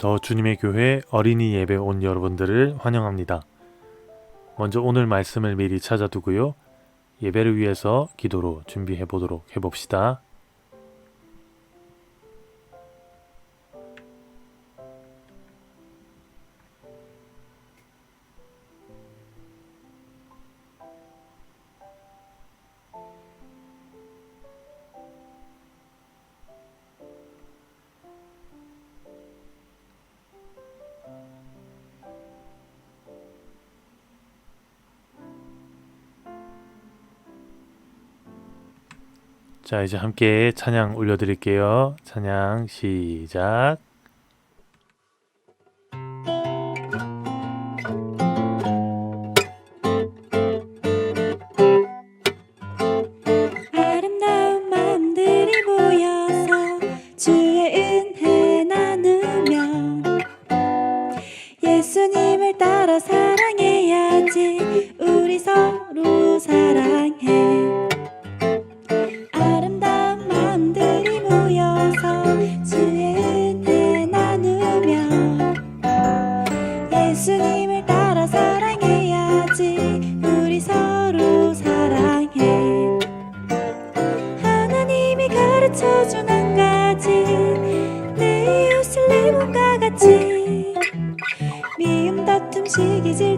더 주님의 교회 어린이 예배 온 여러분들을 환영합니다. 먼저 오늘 말씀을 미리 찾아두고요. 예배를 위해서 기도로 준비해 보도록 해봅시다. 자, 이제 함께 찬양 올려드릴게요. 찬양 시작.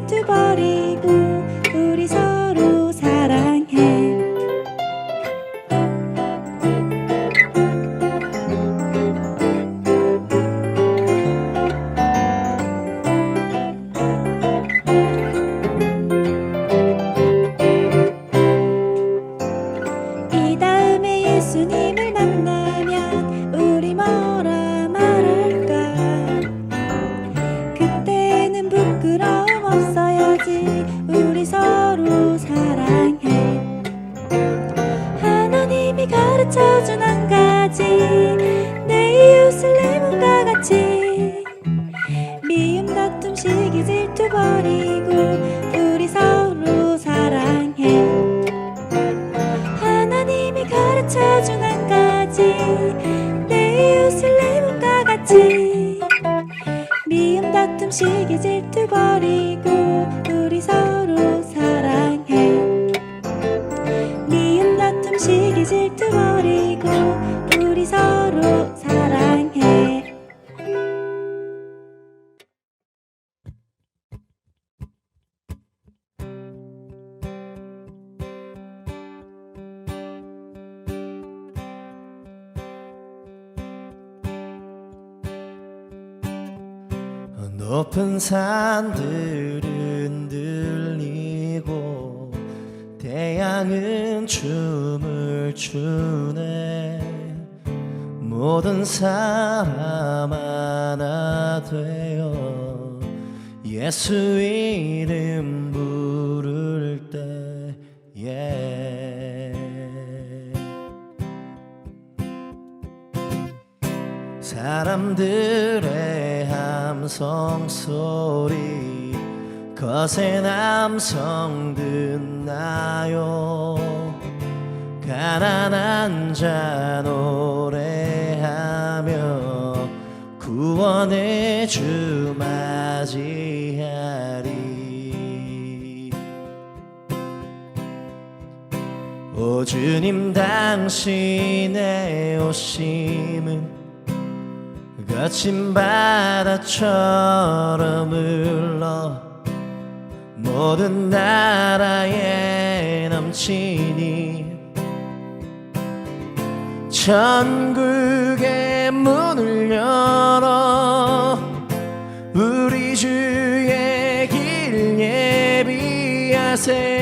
질투 버리고 우리 서로 가지 내 이웃을 내 몸과 같이. 미움 다툼 시기 질투 버리고 우리 서로 산들은 들리고 태양은 춤을 추네. 모든 사람 하나 되어 예수 이름 부를 때 사람들의 함성 소리 거센 함성 듣나요? 가난한 자 노래하며 구원의 주 맞이하리. 오 주님 당신의 오심은 거친 바다처럼 흘러 모든 나라에 넘치니 천국의 문을 열어 우리 주의 길 예비하세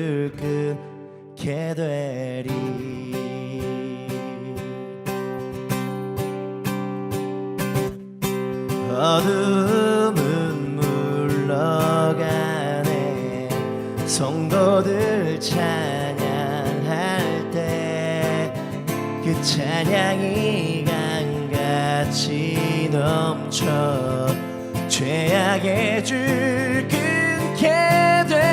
끊게 되리. 어둠은 물러가네. 성도들 찬양할 때 그 찬양이 강같이 넘쳐 죄악의 줄 끊게 되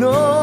기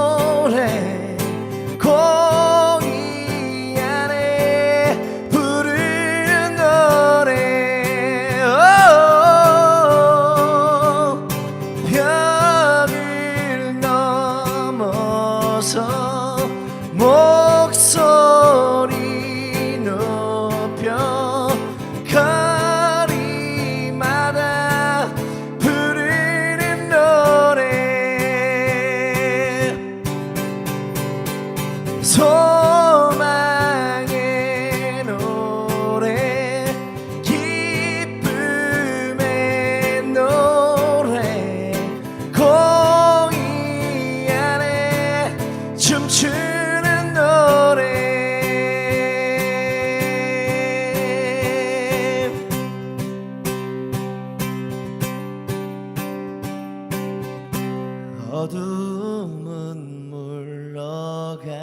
어둠은 물러가네.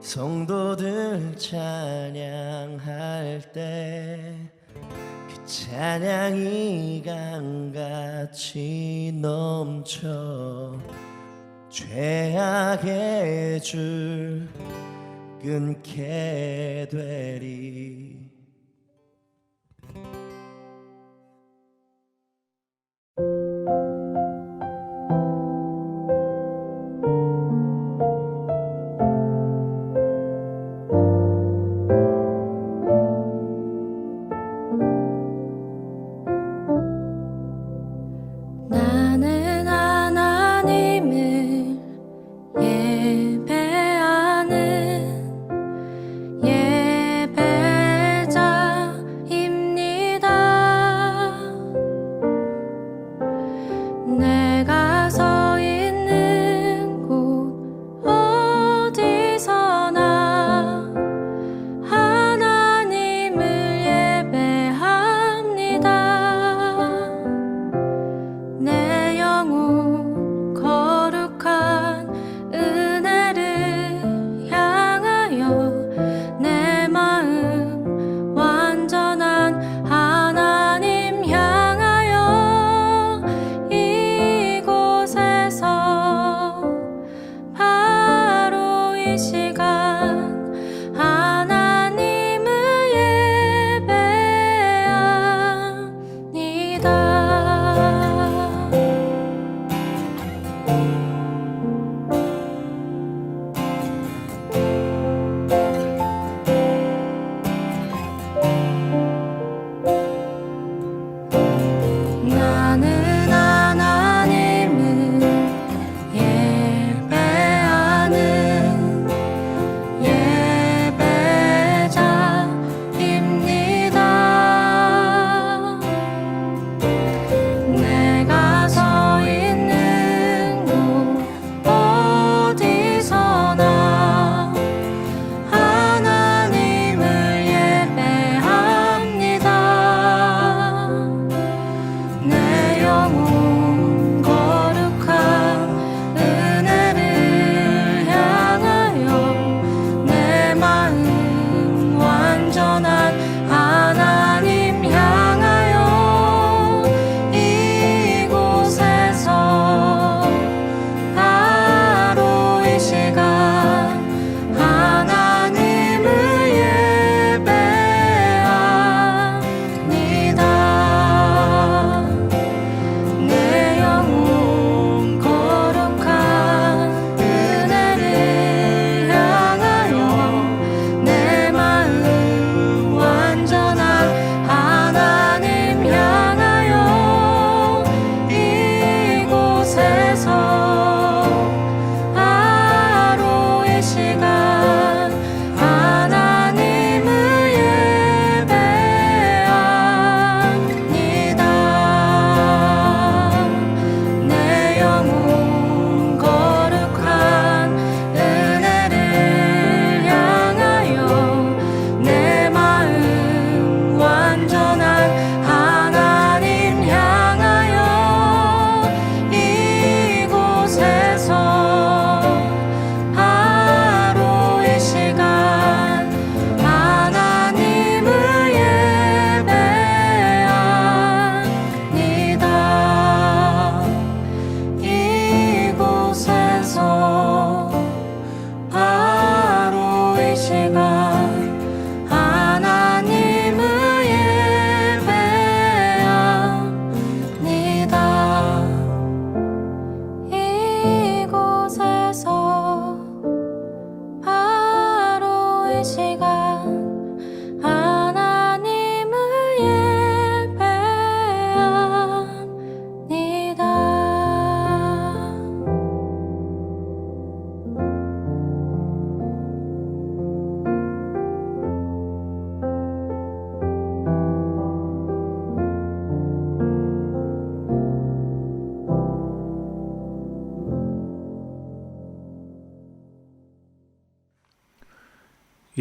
성도들 찬양할 때 그 찬양이 강같이 넘쳐 죄악의 줄 끊게 되리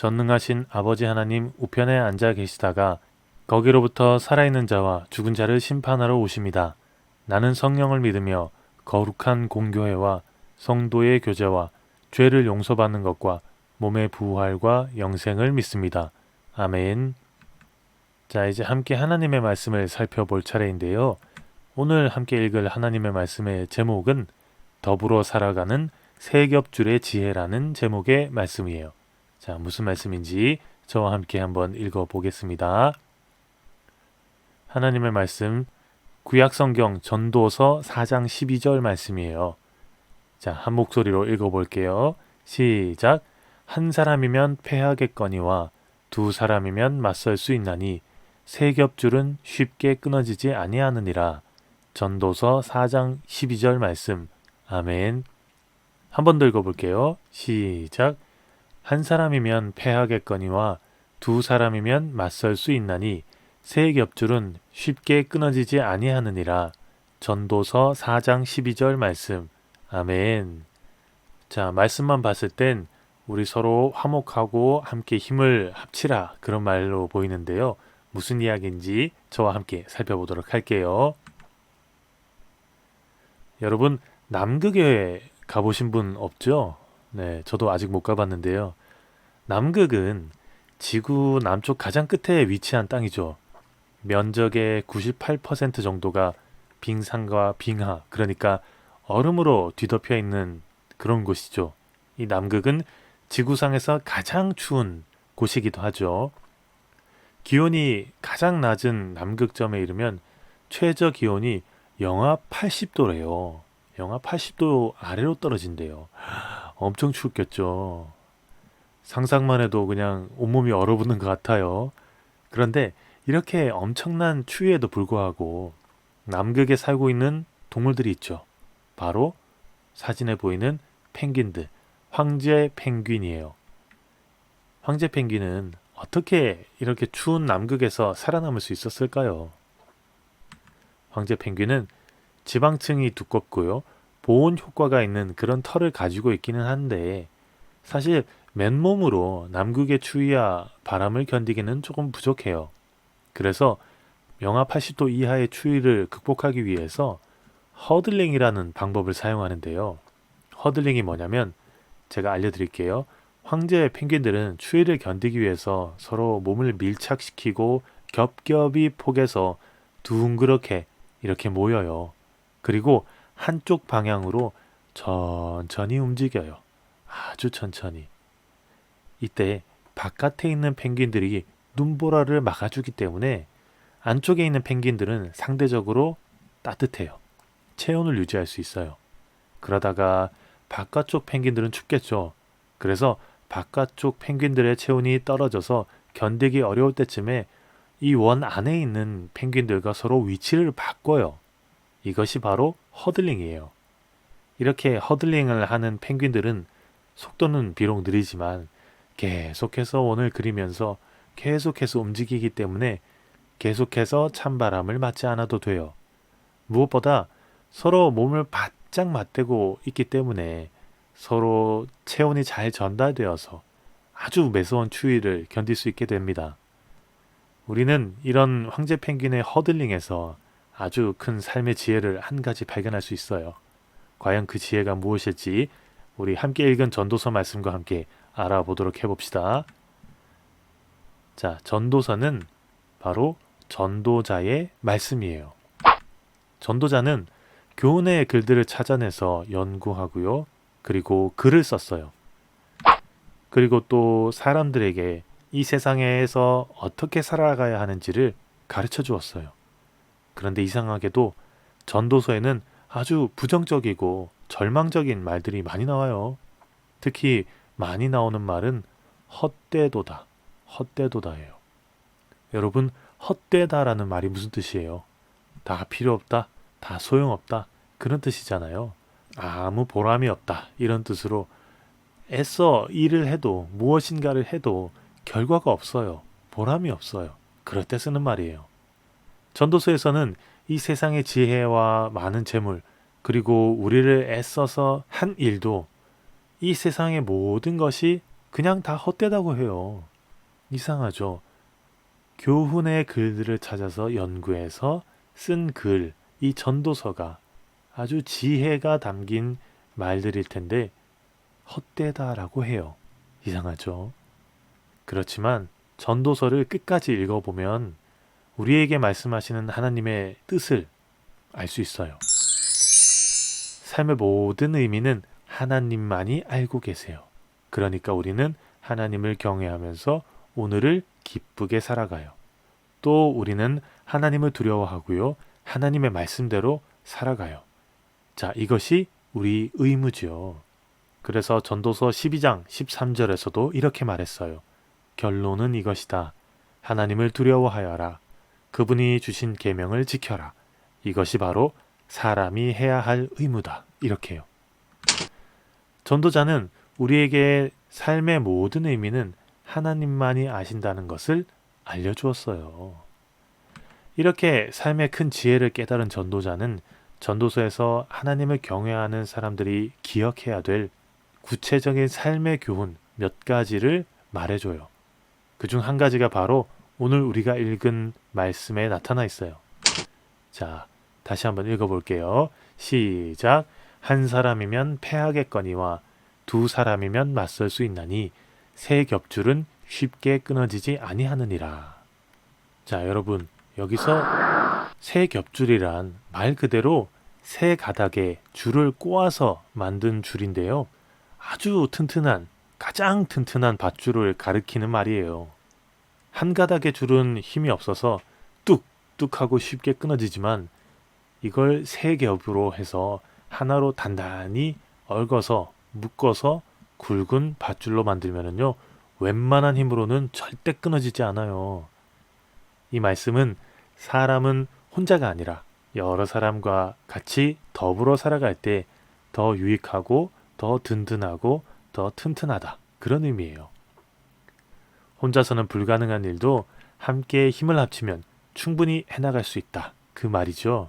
전능하신 아버지 하나님 우편에 앉아 계시다가 거기로부터 살아있는 자와 죽은 자를 심판하러 오십니다. 나는 성령을 믿으며 거룩한 공교회와 성도의 교제와 죄를 용서받는 것과 몸의 부활과 영생을 믿습니다. 아멘. 자, 이제 함께 하나님의 말씀을 살펴볼 차례인데요. 오늘 함께 읽을 하나님의 말씀의 제목은 더불어 살아가는 세 겹줄의 지혜라는 제목의 말씀이에요. 자, 무슨 말씀인지 저와 함께 한번 읽어 보겠습니다. 하나님의 말씀 구약 성경 전도서 4장 12절 말씀이에요. 자, 한 목소리로 읽어 볼게요. 시작. 한 사람이면 패하겠거니와 두 사람이면 맞설 수 있나니 세 겹줄은 쉽게 끊어지지 아니하느니라. 전도서 4장 12절 말씀. 아멘. 한 번 더 읽어 볼게요. 시작. 한 사람이면 패하겠거니와 두 사람이면 맞설 수 있나니 세 겹줄은 쉽게 끊어지지 아니하느니라. 전도서 4장 12절 말씀. 아멘. 자, 말씀만 봤을 땐 우리 서로 화목하고 함께 힘을 합치라 그런 말로 보이는데요. 무슨 이야기인지 저와 함께 살펴보도록 할게요. 여러분 남극에 가보신 분 없죠? 네, 저도 아직 못 가봤는데요. 남극은 지구 남쪽 가장 끝에 위치한 땅이죠. 면적의 98% 정도가 빙산과 빙하, 그러니까 얼음으로 뒤덮여 있는 그런 곳이죠. 이 남극은 지구상에서 가장 추운 곳이기도 하죠. 기온이 가장 낮은 남극점에 이르면 최저 기온이 영하 80도래요. 영하 80도 아래로 떨어진대요. 엄청 춥겠죠. 상상만 해도 그냥 온몸이 얼어붙는 것 같아요. 그런데 이렇게 엄청난 추위에도 불구하고 남극에 살고 있는 동물들이 있죠. 바로 사진에 보이는 펭귄들, 황제 펭귄이에요. 황제 펭귄은 어떻게 이렇게 추운 남극에서 살아남을 수 있었을까요? 황제 펭귄은 지방층이 두껍고요. 보온 효과가 있는 그런 털을 가지고 있기는 한데 사실 맨몸으로 남극의 추위와 바람을 견디기는 조금 부족해요. 그래서 영하 80도 이하의 추위를 극복하기 위해서 허들링이라는 방법을 사용하는데요. 허들링이 뭐냐면 제가 알려드릴게요. 황제 펭귄들은 추위를 견디기 위해서 서로 몸을 밀착시키고 겹겹이 폭에서 둥그렇게 이렇게 모여요. 그리고 한쪽 방향으로 천천히 움직여요. 아주 천천히. 이때 바깥에 있는 펭귄들이 눈보라를 막아주기 때문에 안쪽에 있는 펭귄들은 상대적으로 따뜻해요. 체온을 유지할 수 있어요. 그러다가 바깥쪽 펭귄들은 춥겠죠. 그래서 바깥쪽 펭귄들의 체온이 떨어져서 견디기 어려울 때쯤에 이 원 안에 있는 펭귄들과 서로 위치를 바꿔요. 이것이 바로 허들링이에요. 이렇게 허들링을 하는 펭귄들은 속도는 비록 느리지만 계속해서 원을 그리면서 계속해서 움직이기 때문에 계속해서 찬바람을 맞지 않아도 돼요. 무엇보다 서로 몸을 바짝 맞대고 있기 때문에 서로 체온이 잘 전달되어서 아주 매서운 추위를 견딜 수 있게 됩니다. 우리는 이런 황제 펭귄의 허들링에서 아주 큰 삶의 지혜를 한 가지 발견할 수 있어요. 과연 그 지혜가 무엇일지 우리 함께 읽은 전도서 말씀과 함께 알아보도록 해봅시다. 자, 전도서는 바로 전도자의 말씀이에요. 전도자는 교훈의 글들을 찾아내서 연구하고요. 그리고 글을 썼어요. 그리고 또 사람들에게 이 세상에서 어떻게 살아가야 하는지를 가르쳐 주었어요. 그런데 이상하게도 전도서에는 아주 부정적이고 절망적인 말들이 많이 나와요. 특히 많이 나오는 말은 헛되도다, 헛되도다예요. 여러분 헛되다라는 말이 무슨 뜻이에요? 다 필요 없다, 다 소용없다 그런 뜻이잖아요. 아무 보람이 없다 이런 뜻으로 애써 일을 해도 무엇인가를 해도 결과가 없어요. 보람이 없어요. 그럴 때 쓰는 말이에요. 전도서에서는 이 세상의 지혜와 많은 재물 그리고 우리를 애써서 한 일도 이 세상의 모든 것이 그냥 다 헛되다고 해요. 이상하죠. 교훈의 글들을 찾아서 연구해서 쓴 글, 이 전도서가 아주 지혜가 담긴 말들일 텐데 헛되다라고 해요. 이상하죠. 그렇지만 전도서를 끝까지 읽어보면 우리에게 말씀하시는 하나님의 뜻을 알 수 있어요. 삶의 모든 의미는 하나님만이 알고 계세요. 그러니까 우리는 하나님을 경외하면서 오늘을 기쁘게 살아가요. 또 우리는 하나님을 두려워하고요. 하나님의 말씀대로 살아가요. 자, 이것이 우리 의무지요. 그래서 전도서 12장 13절에서도 이렇게 말했어요. 결론은 이것이다. 하나님을 두려워하여라. 그분이 주신 계명을 지켜라. 이것이 바로 사람이 해야 할 의무다. 이렇게요. 전도자는 우리에게 삶의 모든 의미는 하나님만이 아신다는 것을 알려주었어요. 이렇게 삶의 큰 지혜를 깨달은 전도자는 전도서에서 하나님을 경외하는 사람들이 기억해야 될 구체적인 삶의 교훈 몇 가지를 말해줘요. 그중 한 가지가 바로 오늘 우리가 읽은 말씀에 나타나 있어요. 자, 다시 한번 읽어볼게요. 시작. 한 사람이면 패하겠거니와 두 사람이면 맞설 수 있나니 새 겹줄은 쉽게 끊어지지 아니하느니라. 자, 여러분 여기서 새 겹줄이란 말 그대로 새 가닥에 줄을 꼬아서 만든 줄인데요. 아주 튼튼한 가장 튼튼한 밧줄을 가리키는 말이에요. 한 가닥의 줄은 힘이 없어서 뚝뚝 하고 쉽게 끊어지지만 이걸 세 겹으로 해서 하나로 단단히 얽어서 묶어서 굵은 밧줄로 만들면은요 웬만한 힘으로는 절대 끊어지지 않아요. 이 말씀은 사람은 혼자가 아니라 여러 사람과 같이 더불어 살아갈 때 더 유익하고 더 든든하고 더 튼튼하다 그런 의미예요. 혼자서는 불가능한 일도 함께 힘을 합치면 충분히 해나갈 수 있다 그 말이죠.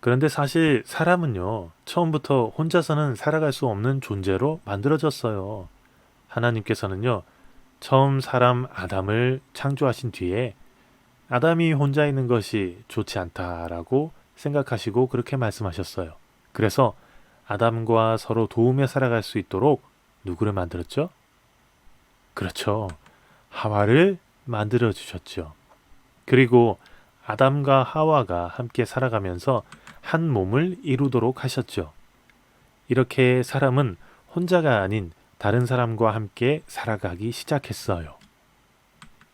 그런데 사실 사람은요, 처음부터 혼자서는 살아갈 수 없는 존재로 만들어졌어요. 하나님께서는요, 처음 사람 아담을 창조하신 뒤에 아담이 혼자 있는 것이 좋지 않다라고 생각하시고 그렇게 말씀하셨어요. 그래서 아담과 서로 도우며 살아갈 수 있도록 누구를 만들었죠? 그렇죠. 하와를 만들어 주셨죠. 그리고 아담과 하와가 함께 살아가면서 한 몸을 이루도록 하셨죠. 이렇게 사람은 혼자가 아닌 다른 사람과 함께 살아가기 시작했어요.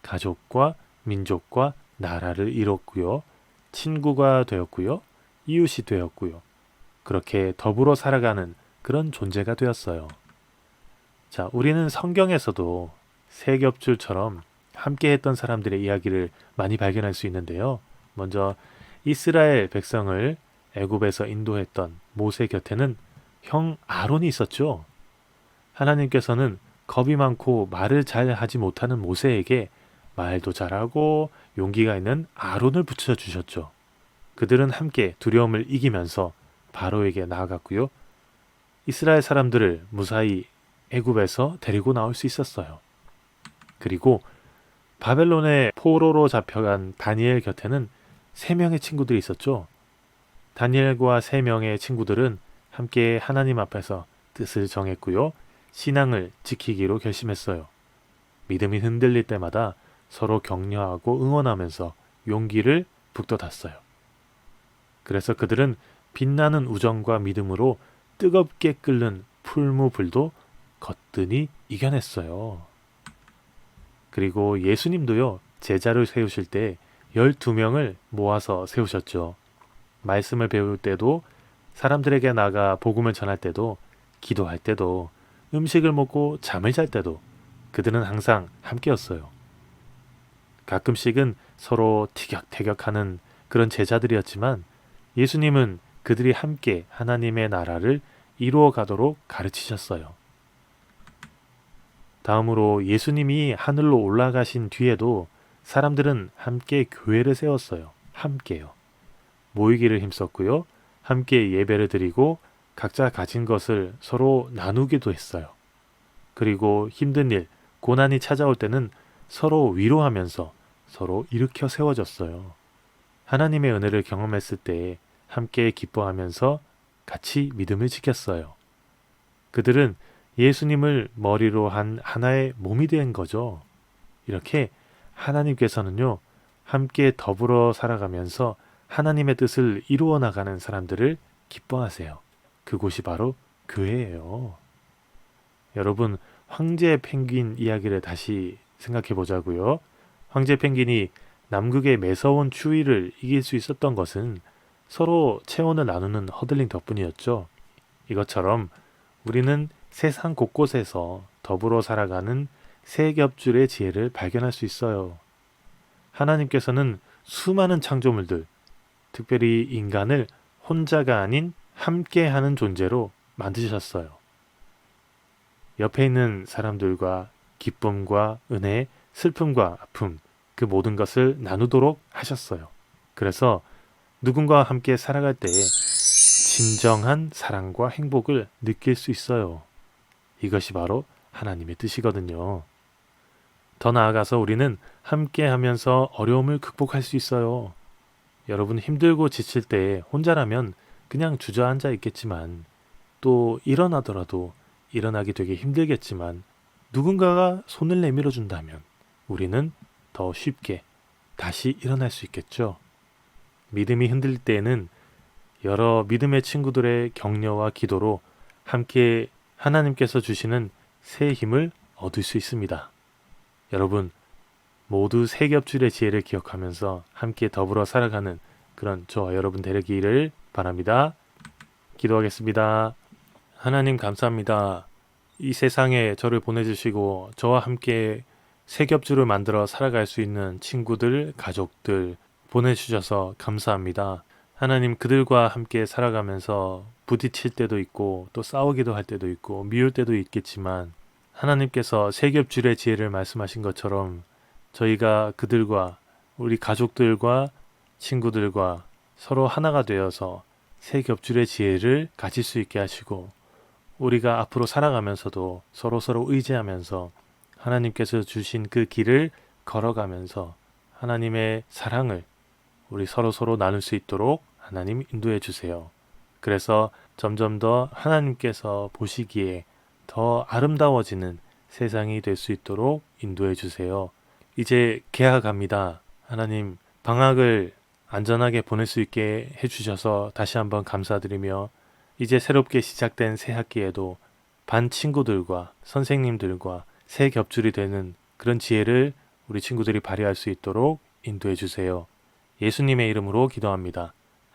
가족과 민족과 나라를 이뤘고요. 친구가 되었고요. 이웃이 되었고요. 그렇게 더불어 살아가는 그런 존재가 되었어요. 자, 우리는 성경에서도 세 겹줄처럼 함께 했던 사람들의 이야기를 많이 발견할 수 있는데요. 먼저 이스라엘 백성을 애굽에서 인도했던 모세 곁에는 형 아론이 있었죠. 하나님께서는 겁이 많고 말을 잘 하지 못하는 모세에게 말도 잘하고 용기가 있는 아론을 붙여 주셨죠. 그들은 함께 두려움을 이기면서 바로에게 나아갔고요. 이스라엘 사람들을 무사히 애굽에서 데리고 나올 수 있었어요. 그리고 바벨론의 포로로 잡혀간 다니엘 곁에는 세 명의 친구들이 있었죠. 다니엘과 세 명의 친구들은 함께 하나님 앞에서 뜻을 정했고요. 신앙을 지키기로 결심했어요. 믿음이 흔들릴 때마다 서로 격려하고 응원하면서 용기를 북돋았어요. 그래서 그들은 빛나는 우정과 믿음으로 뜨겁게 끓는 풀무불도 거뜬히 이겨냈어요. 그리고 예수님도요, 제자를 세우실 때 12명을 모아서 세우셨죠. 말씀을 배울 때도, 사람들에게 나가 복음을 전할 때도, 기도할 때도, 음식을 먹고 잠을 잘 때도 그들은 항상 함께였어요. 가끔씩은 서로 티격태격하는 그런 제자들이었지만 예수님은 그들이 함께 하나님의 나라를 이루어 가도록 가르치셨어요. 다음으로 예수님이 하늘로 올라가신 뒤에도 사람들은 함께 교회를 세웠어요. 함께요. 모이기를 힘썼고요. 함께 예배를 드리고 각자 가진 것을 서로 나누기도 했어요. 그리고 힘든 일, 고난이 찾아올 때는 서로 위로하면서 서로 일으켜 세워졌어요. 하나님의 은혜를 경험했을 때 함께 기뻐하면서 같이 믿음을 지켰어요. 그들은 예수님을 머리로 한 하나의 몸이 된 거죠. 이렇게 하나님께서는요, 함께 더불어 살아가면서 하나님의 뜻을 이루어 나가는 사람들을 기뻐하세요. 그곳이 바로 교회예요. 여러분, 황제 펭귄 이야기를 다시 생각해 보자고요. 황제 펭귄이 남극의 매서운 추위를 이길 수 있었던 것은 서로 체온을 나누는 허들링 덕분이었죠. 이것처럼 우리는 세상 곳곳에서 더불어 살아가는 세 겹줄의 지혜를 발견할 수 있어요. 하나님께서는 수많은 창조물들, 특별히 인간을 혼자가 아닌 함께 하는 존재로 만드셨어요. 옆에 있는 사람들과 기쁨과 은혜, 슬픔과 아픔, 그 모든 것을 나누도록 하셨어요. 그래서 누군가와 함께 살아갈 때에 진정한 사랑과 행복을 느낄 수 있어요. 이것이 바로 하나님의 뜻이거든요. 더 나아가서 우리는 함께 하면서 어려움을 극복할 수 있어요. 여러분 힘들고 지칠 때 혼자라면 그냥 주저앉아 있겠지만 또 일어나더라도 일어나기 되게 힘들겠지만 누군가가 손을 내밀어 준다면 우리는 더 쉽게 다시 일어날 수 있겠죠. 믿음이 흔들릴 때에는 여러 믿음의 친구들의 격려와 기도로 함께 하나님께서 주시는 새 힘을 얻을 수 있습니다. 여러분, 모두 세 겹줄의 지혜를 기억하면서 함께 더불어 살아가는 그런 저와 여러분 되기를 바랍니다. 기도하겠습니다. 하나님 감사합니다. 이 세상에 저를 보내주시고 저와 함께 세 겹줄을 만들어 살아갈 수 있는 친구들, 가족들 보내주셔서 감사합니다. 하나님 그들과 함께 살아가면서 부딪힐 때도 있고 또 싸우기도 할 때도 있고 미울 때도 있겠지만 하나님께서 세 겹줄의 지혜를 말씀하신 것처럼 저희가 그들과 우리 가족들과 친구들과 서로 하나가 되어서 세 겹줄의 지혜를 가질 수 있게 하시고 우리가 앞으로 살아가면서도 서로 서로 의지하면서 하나님께서 주신 그 길을 걸어가면서 하나님의 사랑을 우리 서로 서로 나눌 수 있도록 하나님 인도해 주세요. 그래서 점점 더 하나님께서 보시기에 더 아름다워지는 세상이 될 수 있도록 인도해 주세요. 이제 개학합니다. 하나님 방학을 안전하게 보낼 수 있게 해주셔서 다시 한번 감사드리며 이제 새롭게 시작된 새 학기에도 반 친구들과 선생님들과 새 겹줄이 되는 그런 지혜를 우리 친구들이 발휘할 수 있도록 인도해 주세요. 예수님의 이름으로 기도합니다.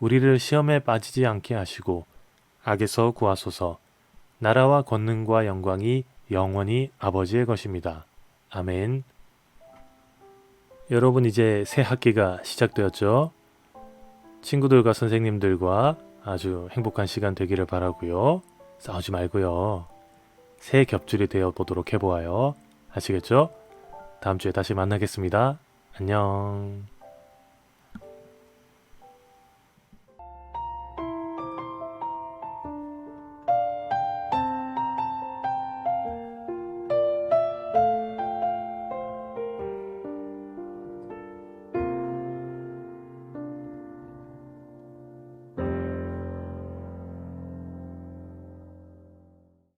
우리를 시험에 빠지지 않게 하시고 악에서 구하소서. 나라와 권능과 영광이 영원히 아버지의 것입니다. 아멘. 여러분 이제 새 학기가 시작되었죠? 친구들과 선생님들과 아주 행복한 시간 되기를 바라고요. 싸우지 말고요. 새 겹줄이 되어 보도록 해보아요. 아시겠죠? 다음 주에 다시 만나겠습니다. 안녕.